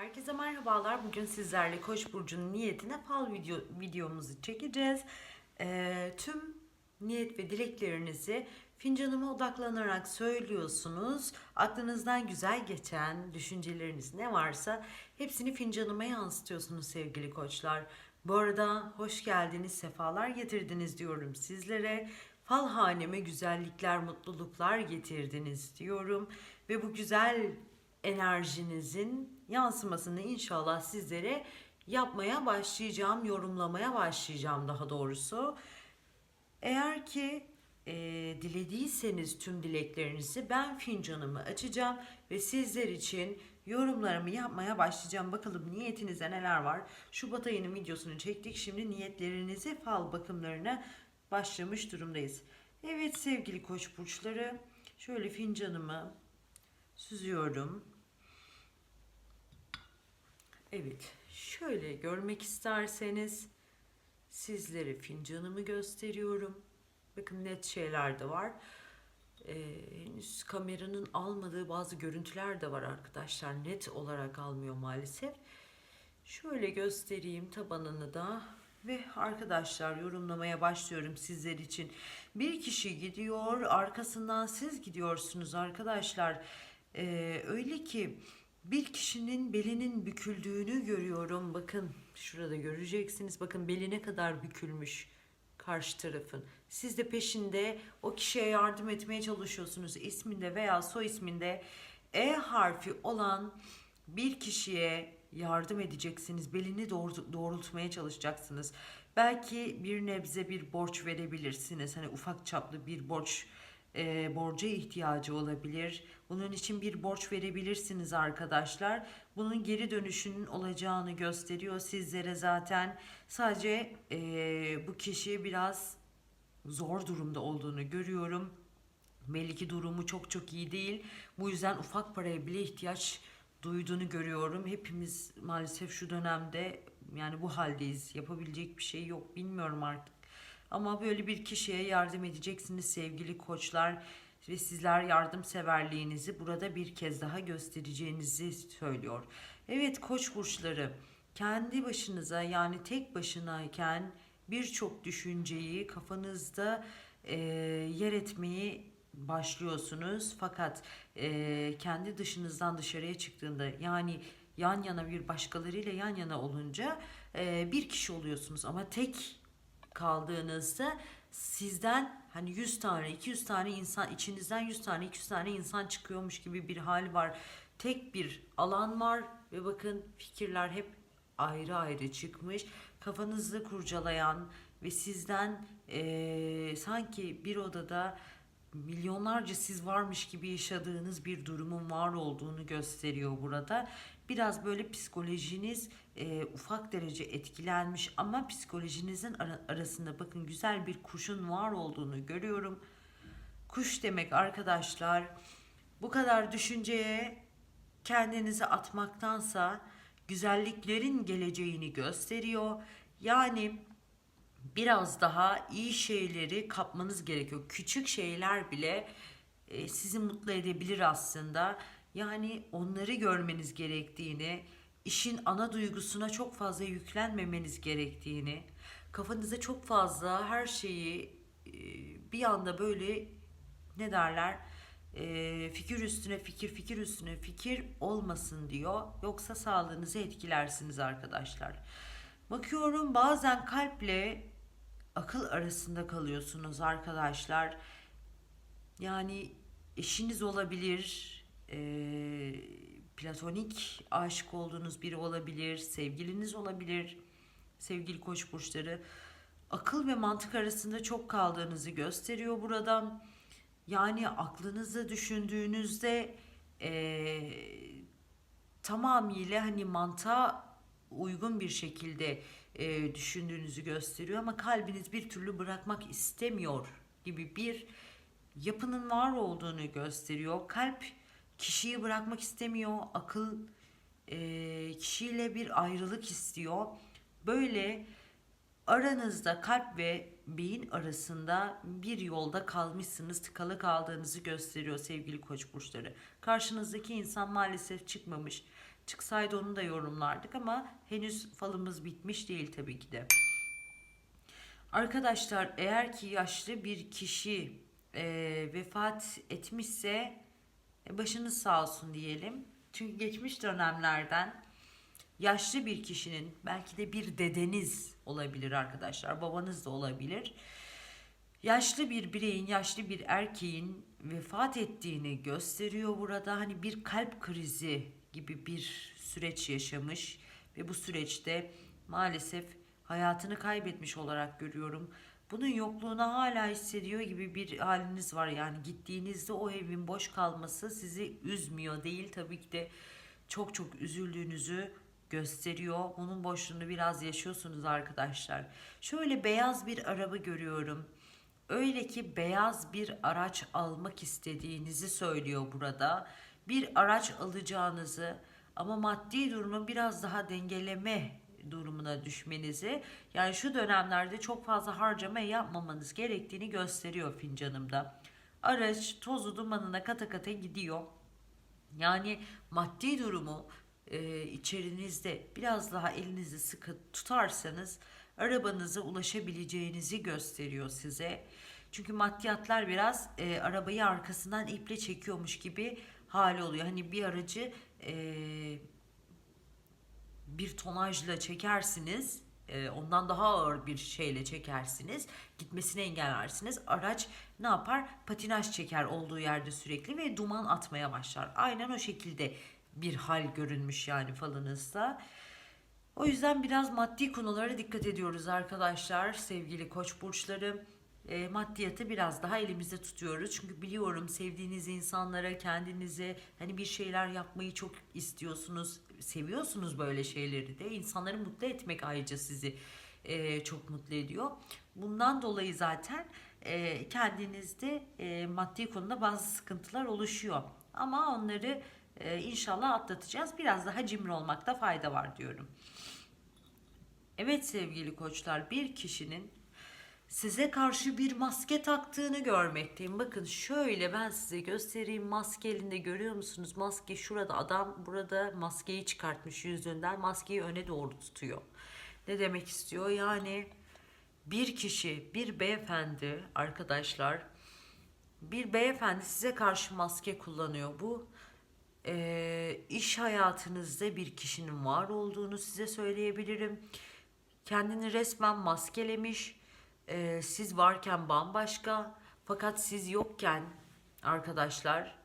Herkese merhabalar. Bugün sizlerle Koç burcunun niyetine fal video videomuzu çekeceğiz. Ee, tüm niyet ve dileklerinizi fincanıma odaklanarak söylüyorsunuz. Aklınızdan güzel geçen düşünceleriniz ne varsa hepsini fincanıma yansıtıyorsunuz sevgili koçlar. Bu arada hoş geldiniz, sefalar getirdiniz diyorum sizlere. Fal haneme güzellikler, mutluluklar getirdiniz diyorum. Ve bu güzel enerjinizin yansımasını inşallah sizlere yapmaya başlayacağım, yorumlamaya başlayacağım daha doğrusu. Eğer ki e, dilediyseniz tüm dileklerinizi ben fincanımı açacağım ve sizler için yorumlarımı yapmaya başlayacağım. Bakalım niyetinizde neler var? Şubat ayının videosunu çektik. Şimdi niyetlerinizi fal bakımlarına başlamış durumdayız. Evet sevgili koç burçları şöyle fincanımı süzüyorum. Evet, şöyle görmek isterseniz sizlere fincanımı gösteriyorum. Bakın net şeyler de var. Ee, henüz kameranın almadığı bazı görüntüler de var arkadaşlar. Net olarak almıyor maalesef. Şöyle göstereyim tabanını da ve arkadaşlar yorumlamaya başlıyorum sizler için. Bir kişi gidiyor, arkasından siz gidiyorsunuz arkadaşlar. Ee, öyle ki bir kişinin belinin büküldüğünü görüyorum. Bakın şurada göreceksiniz. Bakın beline kadar bükülmüş karşı tarafın. Siz de peşinde o kişiye yardım etmeye çalışıyorsunuz. İsminde veya soy isminde E harfi olan bir kişiye yardım edeceksiniz. Belini doğru, doğrultmaya çalışacaksınız. Belki bir nebze bir borç verebilirsiniz. Hani ufak çaplı bir borç e, borca ihtiyacı olabilir. Bunun için bir borç verebilirsiniz arkadaşlar. Bunun geri dönüşünün olacağını gösteriyor sizlere zaten. Sadece e, bu kişi biraz zor durumda olduğunu görüyorum. Belli ki durumu çok çok iyi değil. Bu yüzden ufak paraya bile ihtiyaç duyduğunu görüyorum. Hepimiz maalesef şu dönemde yani bu haldeyiz. Yapabilecek bir şey yok. Bilmiyorum artık. Ama böyle bir kişiye yardım edeceksiniz sevgili koçlar ve sizler yardımseverliğinizi burada bir kez daha göstereceğinizi söylüyor. Evet koç burçları kendi başınıza yani tek başınayken birçok düşünceyi kafanızda e, yer etmeyi başlıyorsunuz fakat e, kendi dışınızdan dışarıya çıktığında yani yan yana bir başkalarıyla yan yana olunca e, bir kişi oluyorsunuz ama tek kaldığınızda sizden hani 100 tane 200 tane insan içinizden 100 tane 200 tane insan çıkıyormuş gibi bir hal var. Tek bir alan var ve bakın fikirler hep ayrı ayrı çıkmış. Kafanızı kurcalayan ve sizden eee, sanki bir odada milyonlarca siz varmış gibi yaşadığınız bir durumun var olduğunu gösteriyor burada. Biraz böyle psikolojiniz e, ufak derece etkilenmiş ama psikolojinizin ara- arasında bakın güzel bir kuşun var olduğunu görüyorum. Kuş demek arkadaşlar bu kadar düşünceye kendinizi atmaktansa güzelliklerin geleceğini gösteriyor. Yani biraz daha iyi şeyleri kapmanız gerekiyor. Küçük şeyler bile e, sizi mutlu edebilir aslında. Yani onları görmeniz gerektiğini, işin ana duygusuna çok fazla yüklenmemeniz gerektiğini, kafanıza çok fazla her şeyi e, bir anda böyle ne derler e, fikir üstüne fikir fikir üstüne fikir olmasın diyor. Yoksa sağlığınızı etkilersiniz arkadaşlar. Bakıyorum bazen kalple akıl arasında kalıyorsunuz arkadaşlar. Yani eşiniz olabilir, e, platonik aşık olduğunuz biri olabilir, sevgiliniz olabilir, sevgili koç burçları. Akıl ve mantık arasında çok kaldığınızı gösteriyor buradan. Yani aklınızı düşündüğünüzde e, tamamıyla hani mantığa uygun bir şekilde e, düşündüğünüzü gösteriyor ama kalbiniz bir türlü bırakmak istemiyor gibi bir yapının var olduğunu gösteriyor. Kalp kişiyi bırakmak istemiyor, akıl e, kişiyle bir ayrılık istiyor. Böyle aranızda kalp ve beyin arasında bir yolda kalmışsınız, tıkalı kaldığınızı gösteriyor sevgili koç burçları. Karşınızdaki insan maalesef çıkmamış. Çıksaydı onu da yorumlardık ama henüz falımız bitmiş değil tabii ki de. Arkadaşlar eğer ki yaşlı bir kişi e, vefat etmişse başınız sağ olsun diyelim. Çünkü geçmiş dönemlerden yaşlı bir kişinin belki de bir dedeniz olabilir arkadaşlar babanız da olabilir. Yaşlı bir bireyin, yaşlı bir erkeğin vefat ettiğini gösteriyor burada. Hani bir kalp krizi gibi bir süreç yaşamış ve bu süreçte maalesef hayatını kaybetmiş olarak görüyorum. Bunun yokluğunu hala hissediyor gibi bir haliniz var. Yani gittiğinizde o evin boş kalması sizi üzmüyor değil. Tabii ki de çok çok üzüldüğünüzü gösteriyor. Bunun boşluğunu biraz yaşıyorsunuz arkadaşlar. Şöyle beyaz bir araba görüyorum. Öyle ki beyaz bir araç almak istediğinizi söylüyor burada. Bir araç alacağınızı ama maddi durumu biraz daha dengeleme durumuna düşmenizi yani şu dönemlerde çok fazla harcama yapmamanız gerektiğini gösteriyor fincanımda. Araç tozu dumanına kata kata gidiyor. Yani maddi durumu e, içerinizde biraz daha elinizi sıkı tutarsanız arabanıza ulaşabileceğinizi gösteriyor size. Çünkü maddiyatlar biraz e, arabayı arkasından iple çekiyormuş gibi hali oluyor. Hani bir aracı e, bir tonajla çekersiniz. e, Ondan daha ağır bir şeyle çekersiniz. Gitmesini engellersiniz. Araç ne yapar? Patinaj çeker olduğu yerde sürekli ve duman atmaya başlar. Aynen o şekilde bir hal görünmüş yani falınızda. O yüzden biraz maddi konulara dikkat ediyoruz arkadaşlar. Sevgili koç burçları e, maddiyatı biraz daha elimizde tutuyoruz. Çünkü biliyorum sevdiğiniz insanlara kendinize hani bir şeyler yapmayı çok istiyorsunuz. Seviyorsunuz böyle şeyleri de. İnsanları mutlu etmek ayrıca sizi e, çok mutlu ediyor. Bundan dolayı zaten e, kendinizde e, maddi konuda bazı sıkıntılar oluşuyor. Ama onları e, inşallah atlatacağız. Biraz daha cimri olmakta fayda var diyorum. Evet sevgili koçlar bir kişinin size karşı bir maske taktığını görmekteyim. Bakın şöyle ben size göstereyim maske elinde görüyor musunuz? Maske şurada adam burada maskeyi çıkartmış yüzünden maskeyi öne doğru tutuyor. Ne demek istiyor? Yani bir kişi bir beyefendi arkadaşlar bir beyefendi size karşı maske kullanıyor. Bu e, iş hayatınızda bir kişinin var olduğunu size söyleyebilirim. Kendini resmen maskelemiş. E, siz varken bambaşka. Fakat siz yokken arkadaşlar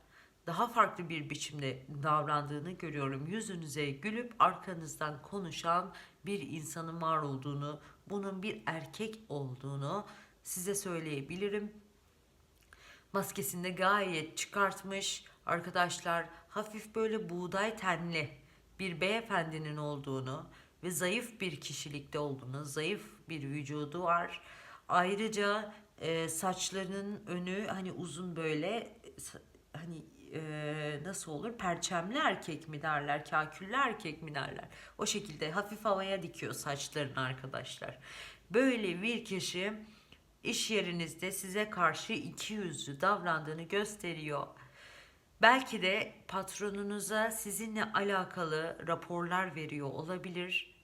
daha farklı bir biçimde davrandığını görüyorum. Yüzünüze gülüp arkanızdan konuşan bir insanın var olduğunu, bunun bir erkek olduğunu size söyleyebilirim. Maskesini de gayet çıkartmış. Arkadaşlar hafif böyle buğday tenli bir beyefendinin olduğunu ve zayıf bir kişilikte olduğunu, zayıf bir vücudu var. Ayrıca e, saçlarının önü hani uzun böyle hani e, nasıl olur perçemli erkek mi derler, kaküllü erkek mi derler. O şekilde hafif havaya dikiyor saçlarını arkadaşlar. Böyle bir kişi iş yerinizde size karşı iki yüzlü davrandığını gösteriyor. Belki de patronunuza sizinle alakalı raporlar veriyor olabilir.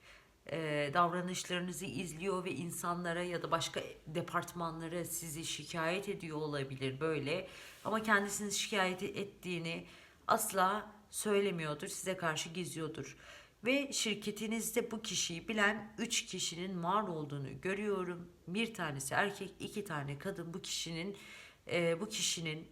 Ee, davranışlarınızı izliyor ve insanlara ya da başka departmanlara sizi şikayet ediyor olabilir böyle. Ama kendisini şikayet ettiğini asla söylemiyordur, size karşı gizliyordur. Ve şirketinizde bu kişiyi bilen 3 kişinin var olduğunu görüyorum. Bir tanesi erkek, iki tane kadın bu kişinin e, bu kişinin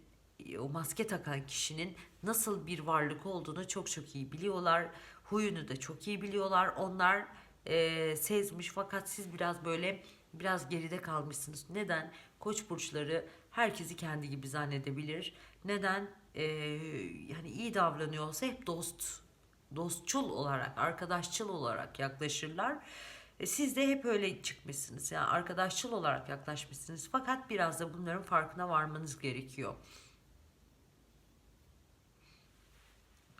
o maske takan kişinin nasıl bir varlık olduğunu çok çok iyi biliyorlar. Huyunu da çok iyi biliyorlar. Onlar e, sezmiş fakat siz biraz böyle biraz geride kalmışsınız. Neden? Koç burçları herkesi kendi gibi zannedebilir. Neden? E, yani iyi davranıyorsa hep dost dostçul olarak, arkadaşçıl olarak yaklaşırlar. E, Siz de hep öyle çıkmışsınız. Yani arkadaşçıl olarak yaklaşmışsınız. Fakat biraz da bunların farkına varmanız gerekiyor.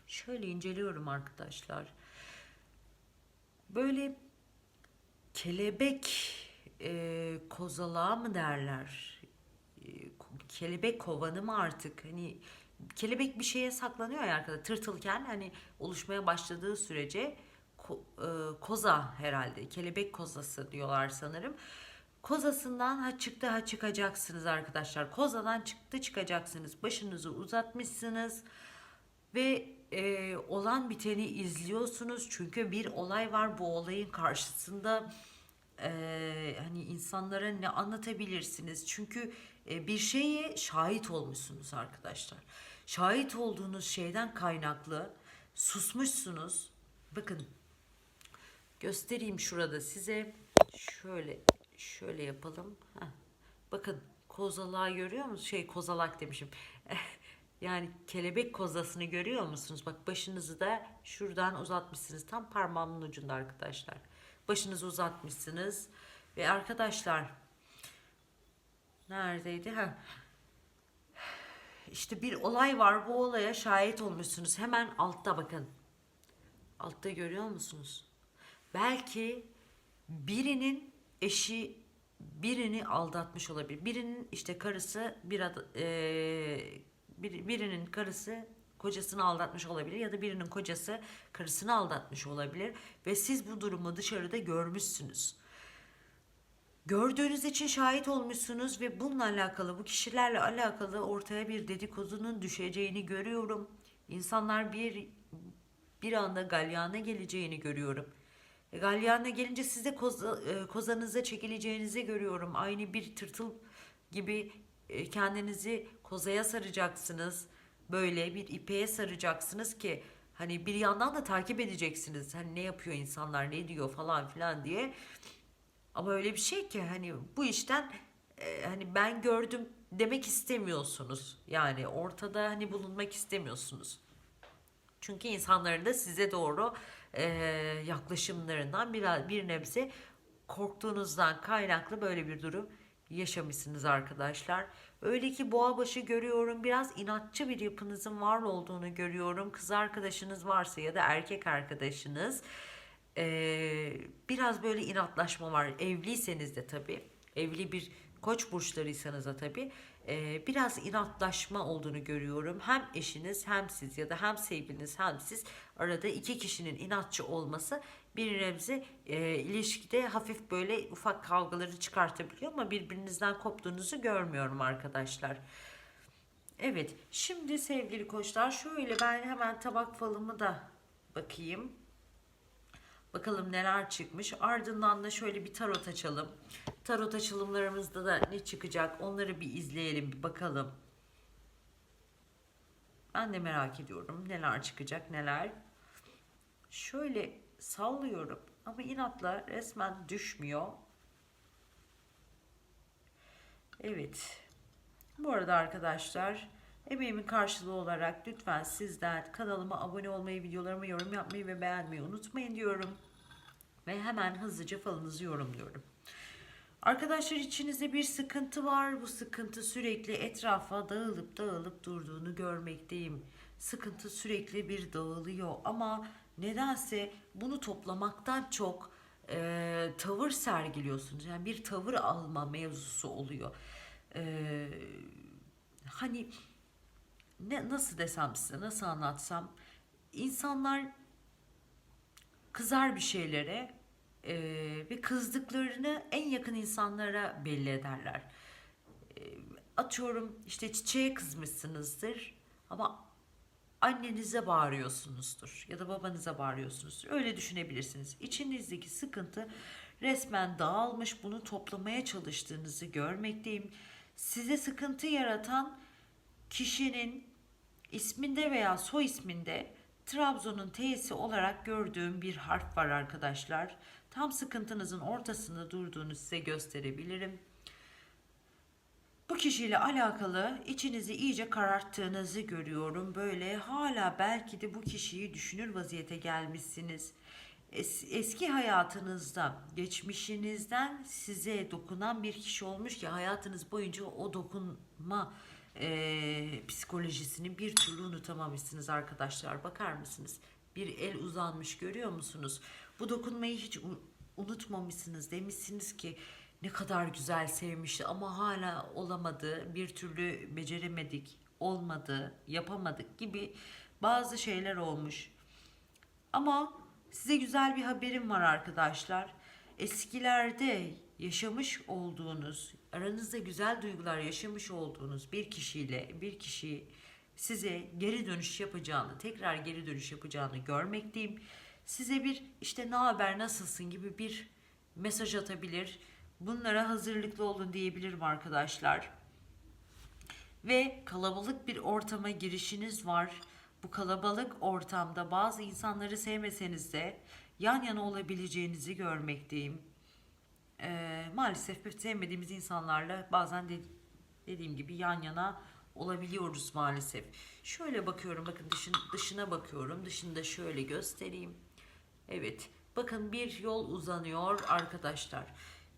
Şöyle inceliyorum arkadaşlar. Böyle kelebek e, kozalağı mı derler? E, kelebek kovanı mı artık? Hani kelebek bir şeye saklanıyor ya arkada tırtılken hani oluşmaya başladığı sürece ko- e, koza herhalde kelebek kozası diyorlar sanırım. Kozasından ha çıktı ha çıkacaksınız arkadaşlar. Kozadan çıktı çıkacaksınız. Başınızı uzatmışsınız ve e, olan biteni izliyorsunuz. Çünkü bir olay var. Bu olayın karşısında e, hani insanlara ne anlatabilirsiniz? Çünkü e, bir şeye şahit olmuşsunuz arkadaşlar. Şahit olduğunuz şeyden kaynaklı susmuşsunuz. Bakın göstereyim şurada size. Şöyle şöyle yapalım. Heh. Bakın kozalağı görüyor musunuz? Şey kozalak demişim. Yani kelebek kozasını görüyor musunuz? Bak başınızı da şuradan uzatmışsınız. Tam parmağımın ucunda arkadaşlar. Başınızı uzatmışsınız. Ve arkadaşlar neredeydi? Ha. İşte bir olay var. Bu olaya şahit olmuşsunuz. Hemen altta bakın. Altta görüyor musunuz? Belki birinin eşi birini aldatmış olabilir. Birinin işte karısı bir ad- eee, bir- birinin karısı kocasını aldatmış olabilir ya da birinin kocası karısını aldatmış olabilir ve siz bu durumu dışarıda görmüşsünüz. Gördüğünüz için şahit olmuşsunuz ve bununla alakalı, bu kişilerle alakalı ortaya bir dedikodunun düşeceğini görüyorum. İnsanlar bir bir anda galyana geleceğini görüyorum. E, galyana gelince siz de koza, e, kozanıza çekileceğinizi görüyorum. Aynı bir tırtıl gibi e, kendinizi kozaya saracaksınız. Böyle bir ipeğe saracaksınız ki hani bir yandan da takip edeceksiniz. Hani ne yapıyor insanlar, ne diyor falan filan diye. Ama öyle bir şey ki hani bu işten e, hani ben gördüm demek istemiyorsunuz. Yani ortada hani bulunmak istemiyorsunuz. Çünkü insanların da size doğru e, yaklaşımlarından biraz bir nebze korktuğunuzdan kaynaklı böyle bir durum yaşamışsınız arkadaşlar. Öyle ki boğa başı görüyorum biraz inatçı bir yapınızın var olduğunu görüyorum. Kız arkadaşınız varsa ya da erkek arkadaşınız e, biraz böyle inatlaşma var. Evliyseniz de tabii evli bir koç burçlarıysanız da tabii e, biraz inatlaşma olduğunu görüyorum. Hem eşiniz hem siz ya da hem sevgiliniz hem siz arada iki kişinin inatçı olması bir nebze e, ilişkide hafif böyle ufak kavgaları çıkartabiliyor ama birbirinizden koptuğunuzu görmüyorum arkadaşlar. Evet şimdi sevgili koçlar şöyle ben hemen tabak falımı da bakayım. Bakalım neler çıkmış. Ardından da şöyle bir tarot açalım. Tarot açılımlarımızda da ne çıkacak onları bir izleyelim bir bakalım. Ben de merak ediyorum neler çıkacak neler. Şöyle sallıyorum ama inatla resmen düşmüyor. Evet. Bu arada arkadaşlar emeğimin karşılığı olarak lütfen sizden kanalıma abone olmayı, videolarıma yorum yapmayı ve beğenmeyi unutmayın diyorum. Ve hemen hızlıca falınızı yorumluyorum. Arkadaşlar içinizde bir sıkıntı var. Bu sıkıntı sürekli etrafa dağılıp dağılıp durduğunu görmekteyim. Sıkıntı sürekli bir dağılıyor ama nedense bunu toplamaktan çok e, tavır sergiliyorsunuz. Yani bir tavır alma mevzusu oluyor. E, hani ne nasıl desem size, nasıl anlatsam insanlar kızar bir şeylere e, ve kızdıklarını en yakın insanlara belli ederler. E, atıyorum işte çiçeğe kızmışsınızdır ama annenize bağırıyorsunuzdur ya da babanıza bağırıyorsunuzdur. Öyle düşünebilirsiniz. İçinizdeki sıkıntı resmen dağılmış. Bunu toplamaya çalıştığınızı görmekteyim. Size sıkıntı yaratan kişinin isminde veya soy isminde Trabzon'un T'si olarak gördüğüm bir harf var arkadaşlar. Tam sıkıntınızın ortasında durduğunu size gösterebilirim. Bu kişiyle alakalı içinizi iyice kararttığınızı görüyorum. Böyle hala belki de bu kişiyi düşünür vaziyete gelmişsiniz. Es- eski hayatınızda, geçmişinizden size dokunan bir kişi olmuş ki hayatınız boyunca o dokunma eee, psikolojisini bir türlü unutamamışsınız arkadaşlar. Bakar mısınız? Bir el uzanmış görüyor musunuz? Bu dokunmayı hiç unutmamışsınız. Demişsiniz ki ne kadar güzel sevmişti ama hala olamadı. Bir türlü beceremedik. olmadı, yapamadık gibi bazı şeyler olmuş. Ama size güzel bir haberim var arkadaşlar. Eskilerde yaşamış olduğunuz, aranızda güzel duygular yaşamış olduğunuz bir kişiyle bir kişi size geri dönüş yapacağını, tekrar geri dönüş yapacağını görmekteyim. Size bir işte ne haber, nasılsın gibi bir mesaj atabilir. Bunlara hazırlıklı olun diyebilirim arkadaşlar ve kalabalık bir ortama girişiniz var. Bu kalabalık ortamda bazı insanları sevmeseniz de yan yana olabileceğinizi görmekteyim. Ee, maalesef sevmediğimiz insanlarla bazen de, dediğim gibi yan yana olabiliyoruz maalesef. Şöyle bakıyorum bakın dışın, dışına bakıyorum. Dışında şöyle göstereyim. Evet bakın bir yol uzanıyor arkadaşlar.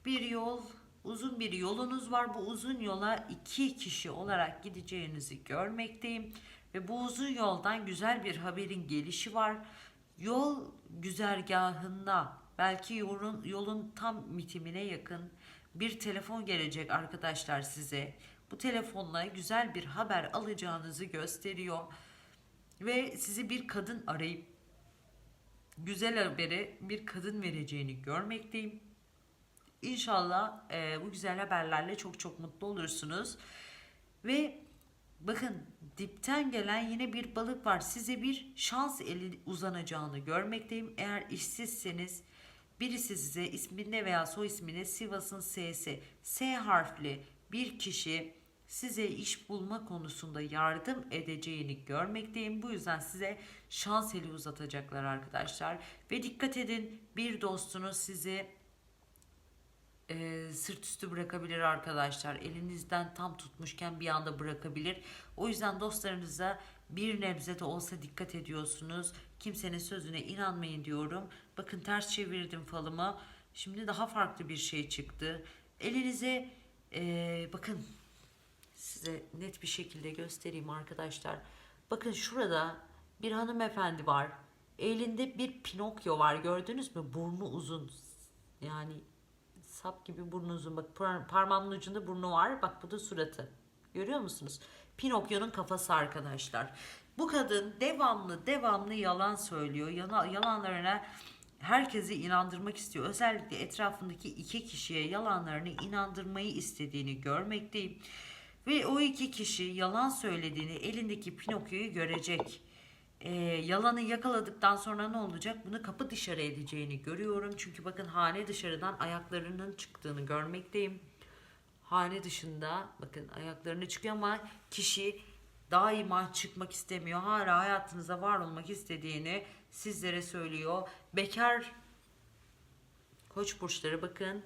Bir yol uzun bir yolunuz var. Bu uzun yola iki kişi olarak gideceğinizi görmekteyim. Ve bu uzun yoldan güzel bir haberin gelişi var. Yol güzergahında belki yolun, yolun tam bitimine yakın bir telefon gelecek arkadaşlar size. Bu telefonla güzel bir haber alacağınızı gösteriyor. Ve sizi bir kadın arayıp güzel haberi bir kadın vereceğini görmekteyim. İnşallah e, bu güzel haberlerle çok çok mutlu olursunuz. Ve bakın dipten gelen yine bir balık var. Size bir şans eli uzanacağını görmekteyim. Eğer işsizseniz birisi size isminde veya soy isminde Sivas'ın S'si S harfli bir kişi size iş bulma konusunda yardım edeceğini görmekteyim. Bu yüzden size şans eli uzatacaklar arkadaşlar. Ve dikkat edin bir dostunuz sizi e, sırt üstü bırakabilir arkadaşlar. Elinizden tam tutmuşken bir anda bırakabilir. O yüzden dostlarınıza bir nebze de olsa dikkat ediyorsunuz. Kimsenin sözüne inanmayın diyorum. Bakın ters çevirdim falımı. Şimdi daha farklı bir şey çıktı. Elinize e, bakın size net bir şekilde göstereyim arkadaşlar. Bakın şurada bir hanımefendi var. Elinde bir Pinokyo var gördünüz mü? Burnu uzun. Yani sap gibi burnu uzun. Bak par- parmağımın ucunda burnu var. Bak bu da suratı. Görüyor musunuz? Pinokyo'nun kafası arkadaşlar. Bu kadın devamlı devamlı yalan söylüyor. Yana, yalanlarına herkesi inandırmak istiyor. Özellikle etrafındaki iki kişiye yalanlarını inandırmayı istediğini görmekteyim. Ve o iki kişi yalan söylediğini elindeki Pinokyo'yu görecek. Ee, yalanı yakaladıktan sonra ne olacak? Bunu kapı dışarı edeceğini görüyorum. Çünkü bakın hane dışarıdan ayaklarının çıktığını görmekteyim. Hane dışında bakın ayaklarını çıkıyor ama kişi daima çıkmak istemiyor. Hala hayatınıza var olmak istediğini sizlere söylüyor. Bekar koç burçları bakın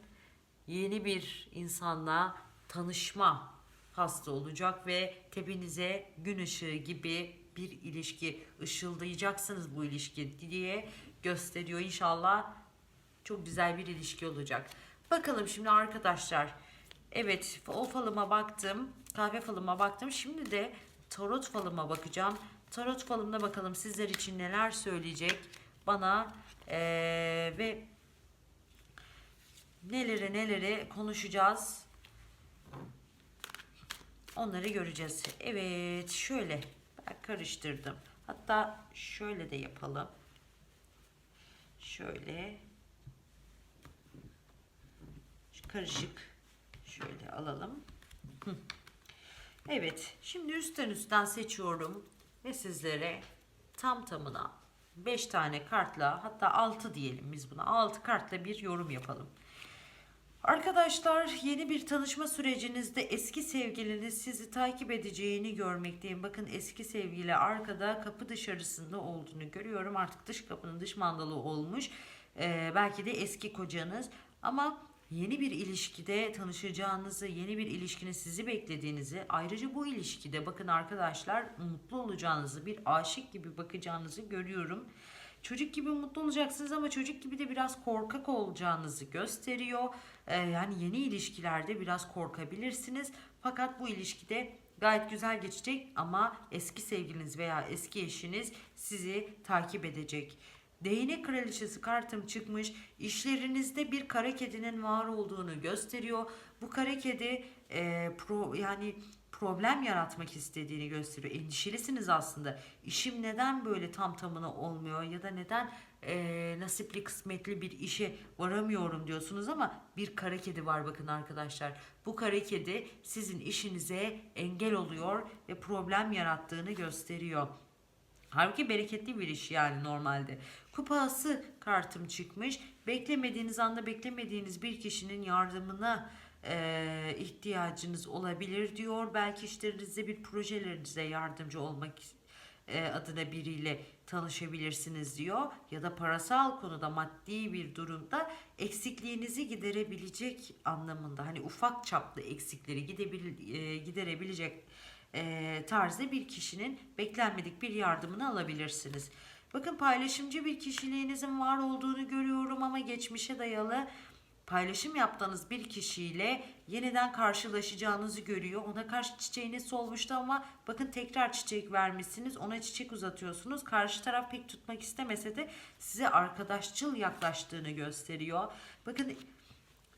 yeni bir insanla tanışma hasta olacak ve tepenize gün ışığı gibi bir ilişki ışıldayacaksınız bu ilişki diye gösteriyor. İnşallah çok güzel bir ilişki olacak. Bakalım şimdi arkadaşlar. Evet o falıma baktım. Kahve falıma baktım. Şimdi de tarot falıma bakacağım. Tarot falımda bakalım sizler için neler söyleyecek bana eee, ve neleri neleri konuşacağız. Onları göreceğiz. Evet şöyle karıştırdım. Hatta şöyle de yapalım. Şöyle karışık şöyle alalım. Evet şimdi üstten üstten seçiyorum ve sizlere tam tamına 5 tane kartla hatta 6 diyelim biz buna 6 kartla bir yorum yapalım. Arkadaşlar yeni bir tanışma sürecinizde eski sevgiliniz sizi takip edeceğini görmekteyim. Bakın eski sevgili arkada kapı dışarısında olduğunu görüyorum. Artık dış kapının dış mandalı olmuş. Ee, belki de eski kocanız ama yeni bir ilişkide tanışacağınızı, yeni bir ilişkinin sizi beklediğinizi, ayrıca bu ilişkide bakın arkadaşlar mutlu olacağınızı, bir aşık gibi bakacağınızı görüyorum. Çocuk gibi mutlu olacaksınız ama çocuk gibi de biraz korkak olacağınızı gösteriyor. Ee, yani yeni ilişkilerde biraz korkabilirsiniz. Fakat bu ilişkide gayet güzel geçecek ama eski sevgiliniz veya eski eşiniz sizi takip edecek. Değnek kraliçesi kartım çıkmış. İşlerinizde bir kara kedinin var olduğunu gösteriyor. Bu kara kedi e, pro, yani problem yaratmak istediğini gösteriyor. Endişelisiniz aslında. İşim neden böyle tam tamına olmuyor ya da neden eee, nasipli kısmetli bir işe varamıyorum diyorsunuz ama bir kara kedi var bakın arkadaşlar. Bu kara kedi sizin işinize engel oluyor ve problem yarattığını gösteriyor. Halbuki bereketli bir iş yani normalde. Kupası kartım çıkmış. Beklemediğiniz anda beklemediğiniz bir kişinin yardımına e, ihtiyacınız olabilir diyor. Belki işlerinizde bir projelerinize yardımcı olmak e, adına biriyle tanışabilirsiniz diyor. Ya da parasal konuda maddi bir durumda eksikliğinizi giderebilecek anlamında. Hani ufak çaplı eksikleri gidebil, e, giderebilecek e, tarzda bir kişinin beklenmedik bir yardımını alabilirsiniz. Bakın paylaşımcı bir kişiliğinizin var olduğunu görüyorum ama geçmişe dayalı paylaşım yaptığınız bir kişiyle yeniden karşılaşacağınızı görüyor. Ona karşı çiçeğiniz solmuştu ama bakın tekrar çiçek vermişsiniz. Ona çiçek uzatıyorsunuz. Karşı taraf pek tutmak istemese de size arkadaşçıl yaklaştığını gösteriyor. Bakın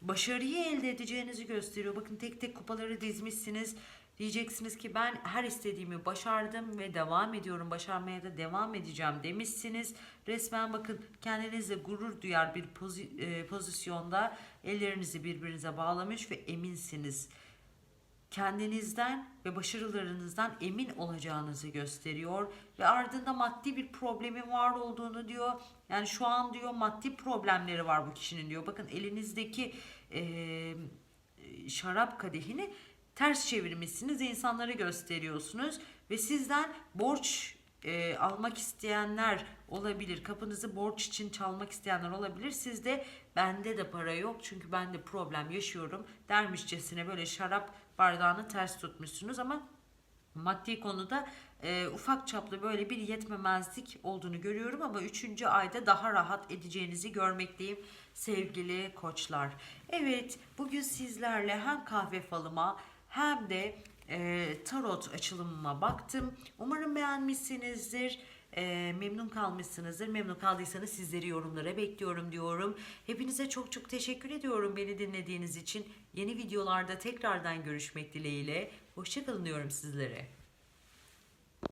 başarıyı elde edeceğinizi gösteriyor. Bakın tek tek kupaları dizmişsiniz. Diyeceksiniz ki ben her istediğimi başardım ve devam ediyorum. Başarmaya da devam edeceğim demişsiniz. Resmen bakın kendinizle gurur duyar bir pozi- e, pozisyonda ellerinizi birbirinize bağlamış ve eminsiniz. Kendinizden ve başarılarınızdan emin olacağınızı gösteriyor ve ardında maddi bir problemin var olduğunu diyor. Yani şu an diyor maddi problemleri var bu kişinin diyor. Bakın elinizdeki eee şarap kadehini ters çevirmişsiniz insanlara gösteriyorsunuz ve sizden borç e, almak isteyenler olabilir kapınızı borç için çalmak isteyenler olabilir siz de bende de para yok çünkü ben de problem yaşıyorum dermişçesine böyle şarap bardağını ters tutmuşsunuz ama maddi konuda e, ufak çaplı böyle bir yetmemezlik olduğunu görüyorum ama 3. ayda daha rahat edeceğinizi görmekteyim sevgili koçlar. Evet bugün sizlerle hem kahve falıma hem de e, tarot açılımıma baktım. Umarım beğenmişsinizdir. E, memnun kalmışsınızdır. Memnun kaldıysanız sizleri yorumlara bekliyorum diyorum. Hepinize çok çok teşekkür ediyorum beni dinlediğiniz için. Yeni videolarda tekrardan görüşmek dileğiyle. Hoşçakalın diyorum sizlere.